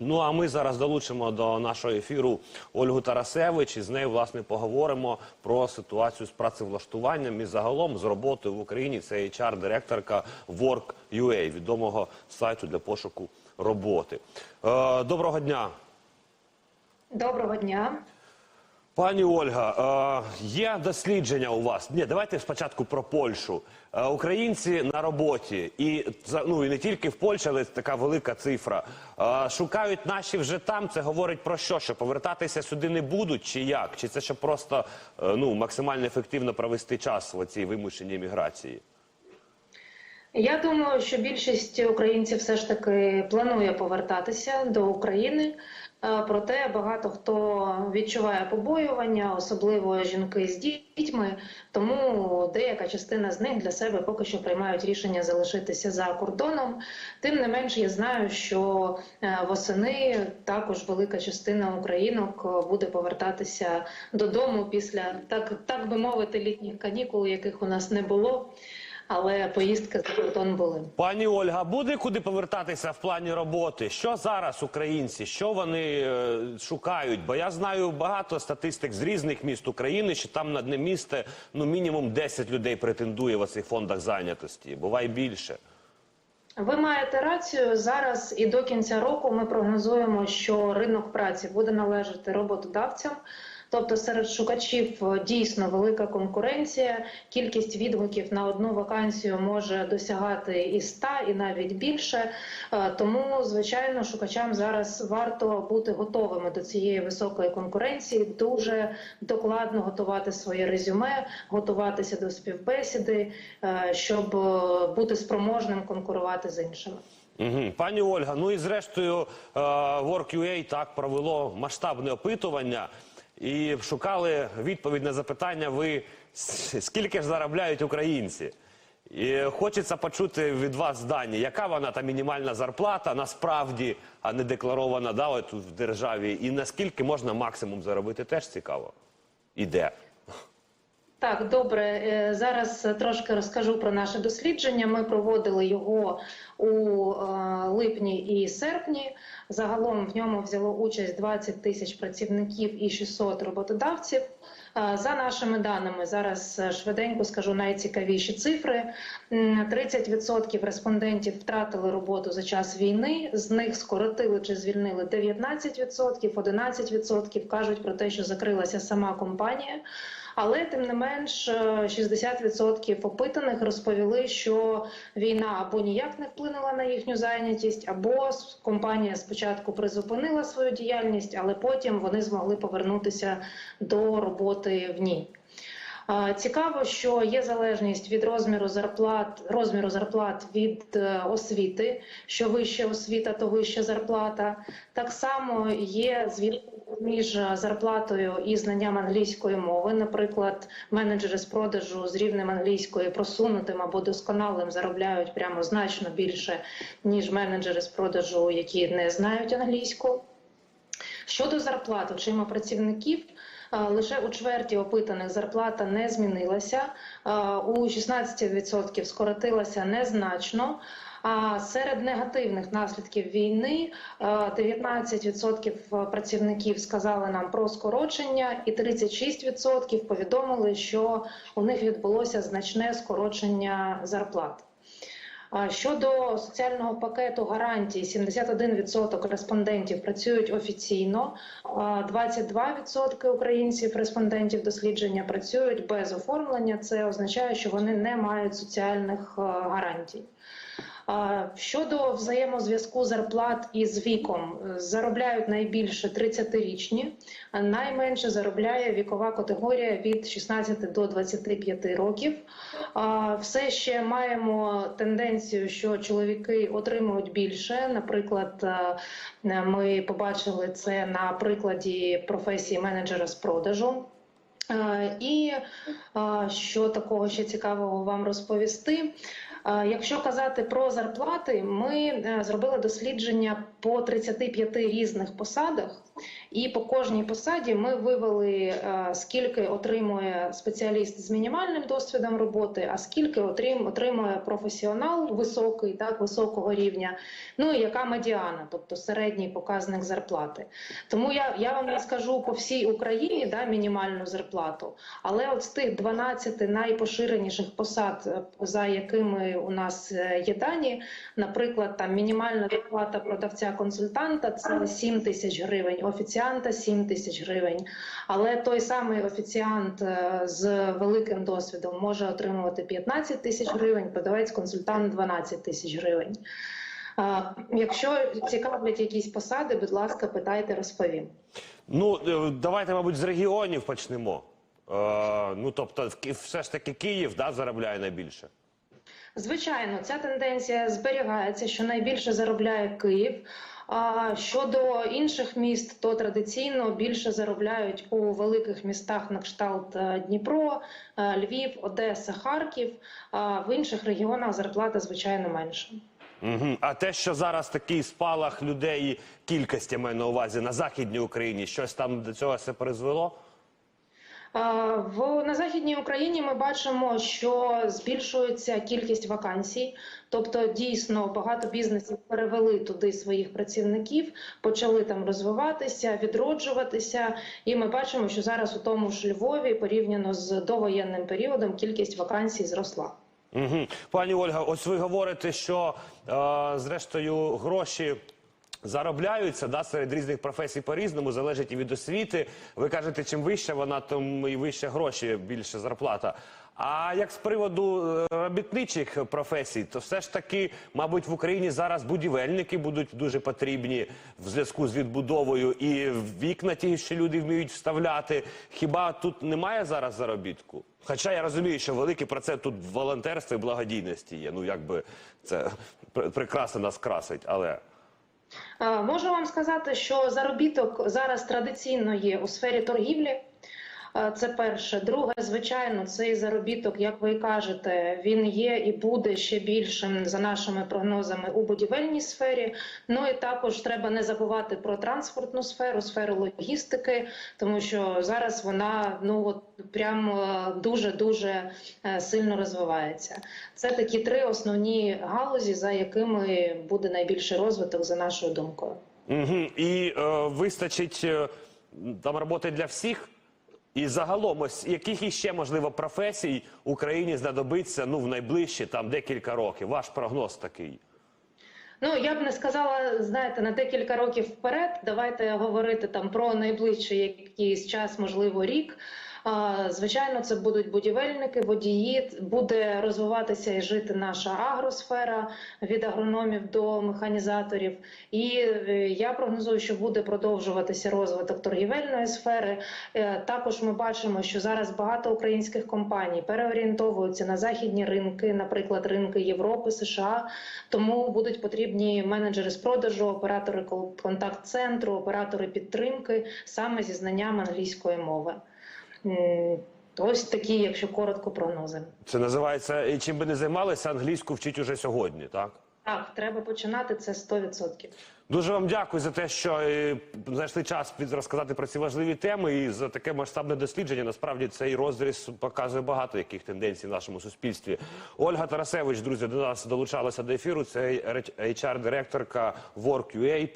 Ну а ми зараз долучимо до нашого ефіру Ольгу Тарасевич і з нею власне поговоримо про ситуацію з працевлаштуванням і загалом з роботою в Україні. Це HR-директорка Work.ua, відомого сайту для пошуку роботи. Е, доброго дня. Доброго дня. Пані Ольга, е, є дослідження у вас? Ні, давайте спочатку про Польщу. Е, українці на роботі, і ну і не тільки в Польщі, але така велика цифра. Е, шукають наші вже там. Це говорить про що? Що повертатися сюди не будуть, чи як? Чи це щоб просто ну максимально ефективно провести час в цій вимушеній міграції? Я думаю, що більшість українців все ж таки планує повертатися до України. Е, Проте багато хто відчуває побоювання, особливо жінки з дітьми. Тому деяка частина з них для себе поки що приймають рішення залишитися за кордоном. Тим не менш, я знаю, що е, восени також велика частина українок е, буде повертатися додому після так, так би мовити, літніх канікул, яких у нас не було. Але поїздки за кордон були. Пані Ольга, буде куди повертатися в плані роботи? Що зараз українці? Що вони е, шукають? Бо я знаю багато статистик з різних міст України, що там на одне місце ну мінімум 10 людей претендує в цих фондах зайнятості. Буває більше. Ви маєте рацію. Зараз і до кінця року ми прогнозуємо, що ринок праці буде належати роботодавцям. Тобто серед шукачів е, дійсно велика конкуренція. Кількість відгуків на одну вакансію може досягати і 100, і навіть більше. Е, Тому, звичайно, шукачам зараз варто бути готовими до цієї високої конкуренції, дуже докладно готувати своє резюме, готуватися до співбесіди, е, щоб бути спроможним конкурувати з іншими. Угу. Пані Ольга, ну і зрештою Work.ua так провело масштабне опитування і шукали відповідь на запитання: ви скільки ж заробляють українці? І хочеться почути від вас дані, яка вона та мінімальна зарплата насправді, а не декларована да, от в державі, і наскільки можна максимум заробити, теж цікаво. І де? Так, добре. Е, Зараз трошки розкажу про наше дослідження. Ми проводили його у е, липні і серпні. Загалом в ньому взяло участь 20 тисяч працівників і 600 роботодавців. Е, За нашими даними, зараз е, швиденько скажу найцікавіші цифри. М, 30% респондентів втратили роботу за час війни. З них скоротили чи звільнили 19%, 11% кажуть про те, що закрилася сама компанія. Але тим не менш, е, 60% опитаних розповіли, що війна або ніяк не вплинула на їхню зайнятість, або компанія спочатку призупинила свою діяльність, але потім вони змогли повернутися до роботи в ній. Е, Цікаво, що є залежність від розміру зарплат, розміру зарплат від е, освіти. Що вища освіта, то вища зарплата. Так само є зв'язок між зарплатою і знанням англійської мови. Наприклад, менеджери з продажу з рівнем англійської просунутим або досконалим заробляють прямо значно більше, ніж менеджери з продажу, які не знають англійську. Щодо зарплат очима працівників, е, лише у чверті опитаних зарплата не змінилася, е, у 16% скоротилася незначно. Серед негативних наслідків війни е, 19% працівників сказали нам про скорочення, і 36% повідомили, що у них відбулося значне скорочення зарплат. Щодо соціального пакету гарантій, 71% респондентів працюють офіційно, а 22% українців респондентів дослідження працюють без оформлення. Це означає, що вони не мають соціальних е, гарантій. Щодо взаємозв'язку зарплат із віком, е, заробляють найбільше 30-річні, а найменше заробляє вікова категорія від 16 до 25 років. Все ще маємо тенденцію, що чоловіки отримують більше. Наприклад, е, ми побачили це на прикладі професії менеджера з продажу. Е, І що такого ще цікавого вам розповісти? Е, Якщо казати про зарплати, ми е, зробили дослідження по 35 різних посадах, і по кожній посаді ми вивели е, скільки отримує спеціаліст з мінімальним досвідом роботи, а скільки отримує професіонал високий, так високого рівня. Ну і яка медіана, тобто середній показник зарплати. Тому я, я вам не скажу по всій Україні да, мінімальну зарплату, але от з тих 12 найпоширеніших посад, за якими у нас е, є дані, наприклад, там мінімальна зарплата продавця-консультанта це 7 тисяч гривень, офіціанта 7 тисяч гривень. Але той самий офіціант е, з великим досвідом може отримувати 15 тисяч гривень, продавець-консультант 12 тисяч гривень. Е, Якщо цікавлять якісь посади, будь ласка, питайте, розповім. Ну, е, давайте, мабуть, з регіонів почнемо. Е, ну, тобто, все ж таки Київ да, заробляє найбільше. Звичайно, ця тенденція зберігається, що найбільше заробляє Київ. А щодо інших міст, то традиційно більше заробляють у великих містах на кшталт е, Дніпро, е, Львів, Одеса, Харків. А в інших регіонах зарплата звичайно менша. Угу. А те, що зараз такий спалах людей, кількості я маю на увазі на Західній Україні, щось там до цього все призвело? В на західній Україні ми бачимо, що збільшується кількість вакансій, тобто дійсно багато бізнесів перевели туди своїх працівників, почали там розвиватися, відроджуватися. І ми бачимо, що зараз у тому ж Львові порівняно з довоєнним періодом кількість вакансій зросла. Угу. Пані Ольга, ось ви говорите, що е, зрештою гроші. Заробляються да, серед різних професій по-різному, залежить і від освіти. Ви кажете, чим вища вона, тим і вище гроші, більше зарплата. А як з приводу е, робітничих професій, то все ж таки, мабуть, в Україні зараз будівельники будуть дуже потрібні в зв'язку з відбудовою, і вікна ті, що люди вміють вставляти. Хіба тут немає зараз заробітку? Хоча я розумію, що великий процент тут в волонтерстві і благодійності є. Ну якби це пр- прекрасно нас красить, але. Е, Можу вам сказати, що заробіток зараз традиційно є у сфері торгівлі. Е, Це перше. Друге, звичайно, цей заробіток, як ви кажете, він є і буде ще більшим за нашими прогнозами у будівельній сфері. Ну і також треба не забувати про транспортну сферу, сферу логістики, тому що зараз вона ну от прям дуже дуже сильно розвивається. Це такі три основні галузі, за якими буде найбільший розвиток, за нашою думкою. Угу. І е, вистачить е, там роботи для всіх. І загалом, ось яких іще можливо професій Україні знадобиться ну в найближчі там декілька років. Ваш прогноз такий. Ну я б не сказала, знаєте, на декілька років вперед. Давайте говорити там про найближчий якийсь час, можливо, рік. Звичайно, це будуть будівельники, водії. Буде розвиватися і жити наша агросфера від агрономів до механізаторів. І е, я прогнозую, що буде продовжуватися розвиток торгівельної сфери. Е, Також ми бачимо, що зараз багато українських компаній переорієнтовуються на західні ринки, наприклад, ринки Європи, США. Тому будуть потрібні менеджери з продажу, оператори контакт-центру, оператори підтримки саме зі знанням англійської мови. Ось такі, якщо коротко, прогнози. Це називається і чим би не займалися, англійську вчить уже сьогодні, так? Так, треба починати це 100%. Дуже вам дякую за те, що е, знайшли час розказати про ці важливі теми і за таке масштабне дослідження. Насправді цей розріз показує багато яких тенденцій в нашому суспільстві. Ольга Тарасевич, друзі, до нас долучалася до ефіру. Це HR-директорка WorkUA.